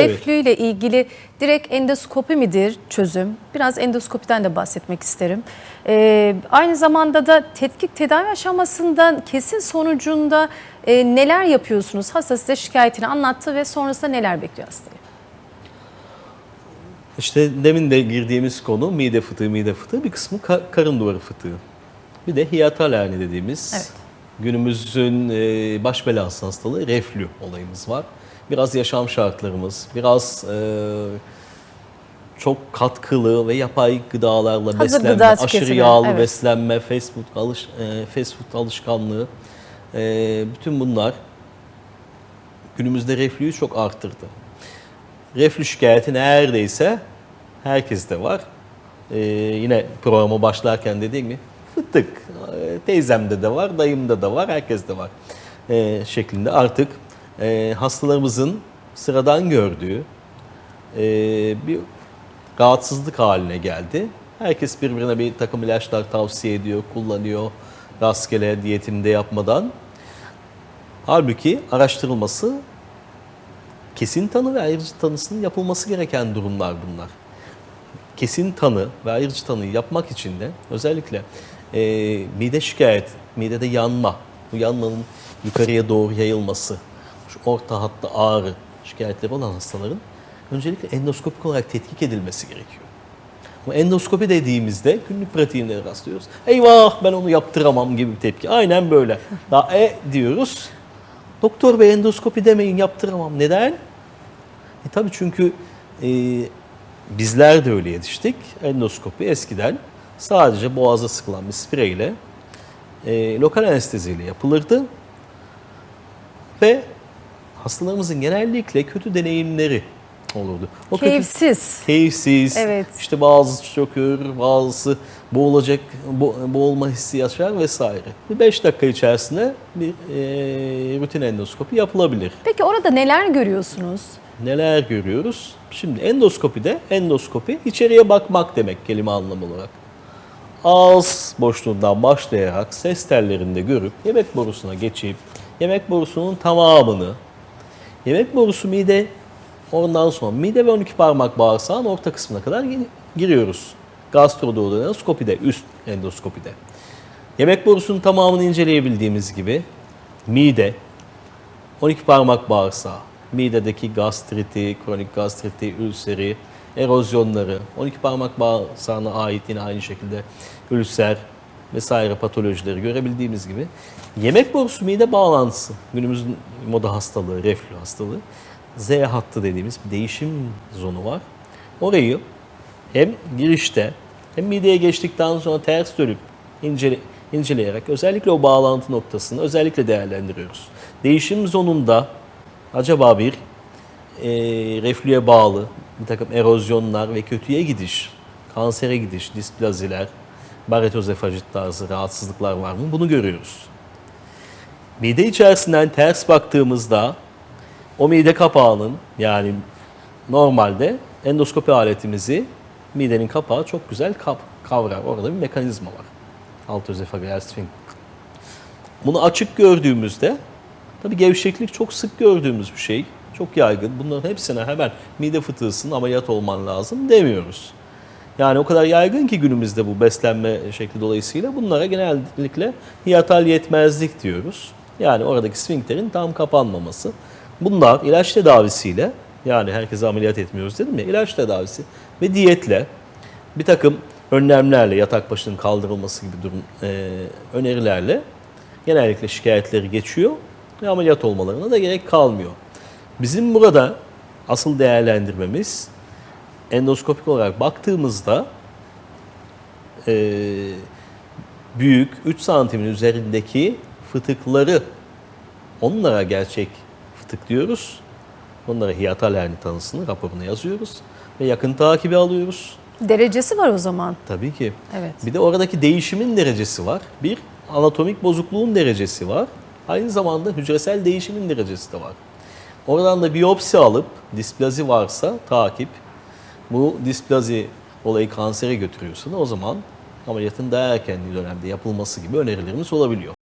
Evet. reflü ile ilgili direkt endoskopi midir çözüm? Biraz endoskopiden de bahsetmek isterim. Ee, aynı zamanda da tetkik tedavi aşamasından kesin sonucunda e, neler yapıyorsunuz? Hasta size şikayetini anlattı ve sonrasında neler bekliyor hastayı? İşte demin de girdiğimiz konu mide fıtığı, mide fıtığı bir kısmı ka- karın duvarı fıtığı. Bir de hiyatal herni dediğimiz Evet. Günümüzün e, baş belası hastalığı reflü olayımız var. Biraz yaşam şartlarımız, biraz e, çok katkılı ve yapay gıdalarla Hazır beslenme, gıda aşırı yağlı evet. beslenme, fast food, alış, e, fast food alışkanlığı, bütün bunlar günümüzde reflüyü çok arttırdı. Reflü şikayeti neredeyse herkeste var. Ee, yine programa başlarken dediğim gibi fıtık. Teyzemde de var, dayımda da var, herkeste var. Ee, şeklinde artık e, hastalarımızın sıradan gördüğü e, bir rahatsızlık haline geldi. Herkes birbirine bir takım ilaçlar tavsiye ediyor, kullanıyor rastgele diyetini de yapmadan. Halbuki araştırılması kesin tanı ve ayrıcı tanısının yapılması gereken durumlar bunlar. Kesin tanı ve ayrıcı tanıyı yapmak için de özellikle e, mide şikayet, midede yanma, bu yanmanın yukarıya doğru yayılması, şu orta hatta ağrı şikayetleri olan hastaların öncelikle endoskopik olarak tetkik edilmesi gerekiyor. Ama endoskopi dediğimizde günlük pratiğinde rastlıyoruz. Eyvah ben onu yaptıramam gibi bir tepki. Aynen böyle. Daha e diyoruz. Doktor bey endoskopi demeyin yaptıramam. Neden? E tabii çünkü e, bizler de öyle yetiştik. Endoskopi eskiden sadece boğaza sıkılan bir spreyle e, lokal anesteziyle yapılırdı. Ve hastalarımızın genellikle kötü deneyimleri olurdu. O kötü- Keyifsiz. keyifsiz. Evet. İşte bazısı çökür, bazısı boğulacak, bo- boğulma hissi yaşar vesaire. Bir 5 dakika içerisinde bir e, rutin endoskopi yapılabilir. Peki orada neler görüyorsunuz? Neler görüyoruz? Şimdi endoskopide endoskopi içeriye bakmak demek kelime anlamı olarak. Ağız boşluğundan başlayarak ses tellerinde görüp yemek borusuna geçip yemek borusunun tamamını yemek borusu mide ondan sonra mide ve 12 parmak bağırsağın orta kısmına kadar gi- giriyoruz. Gastroduodenoskopide, üst endoskopide. Yemek borusunun tamamını inceleyebildiğimiz gibi mide, 12 parmak bağırsağı, midedeki gastriti, kronik gastriti, ülseri, erozyonları, 12 parmak bağırsağına ait yine aynı şekilde ülser vesaire patolojileri görebildiğimiz gibi yemek borusu mide bağlantısı, günümüzün moda hastalığı, reflü hastalığı, Z hattı dediğimiz bir değişim zonu var. Orayı hem girişte hem mideye geçtikten sonra ters dönüp incele, inceleyerek özellikle o bağlantı noktasını özellikle değerlendiriyoruz. Değişim zonunda acaba bir e, reflüye bağlı bir takım erozyonlar ve kötüye gidiş, kansere gidiş, displaziler, baretozefajit tarzı rahatsızlıklar var mı? Bunu görüyoruz. Mide içerisinden ters baktığımızda o mide kapağının yani normalde endoskopi aletimizi midenin kapağı çok güzel kap, kavrar. Orada bir mekanizma var. Alt özefageal sfinkter. Bunu açık gördüğümüzde tabii gevşeklik çok sık gördüğümüz bir şey. Çok yaygın. Bunların hepsine hemen mide fıtığısının ameliyat olman lazım demiyoruz. Yani o kadar yaygın ki günümüzde bu beslenme şekli dolayısıyla bunlara genellikle hiyatal yetmezlik diyoruz. Yani oradaki sfinkterin tam kapanmaması. Bunlar ilaç tedavisiyle yani herkese ameliyat etmiyoruz dedim ya ilaç tedavisi ve diyetle bir takım önlemlerle yatak başının kaldırılması gibi durum e, önerilerle genellikle şikayetleri geçiyor ve ameliyat olmalarına da gerek kalmıyor. Bizim burada asıl değerlendirmemiz endoskopik olarak baktığımızda e, büyük 3 santimin üzerindeki fıtıkları onlara gerçek fıtık diyoruz. Onlara hiyatal herni tanısını raporuna yazıyoruz ve yakın takibi alıyoruz. Derecesi var o zaman. Tabii ki. Evet. Bir de oradaki değişimin derecesi var. Bir anatomik bozukluğun derecesi var. Aynı zamanda hücresel değişimin derecesi de var. Oradan da biyopsi alıp displazi varsa takip. Bu displazi olayı kansere götürüyorsa da o zaman ameliyatın daha erken dönemde yapılması gibi önerilerimiz olabiliyor.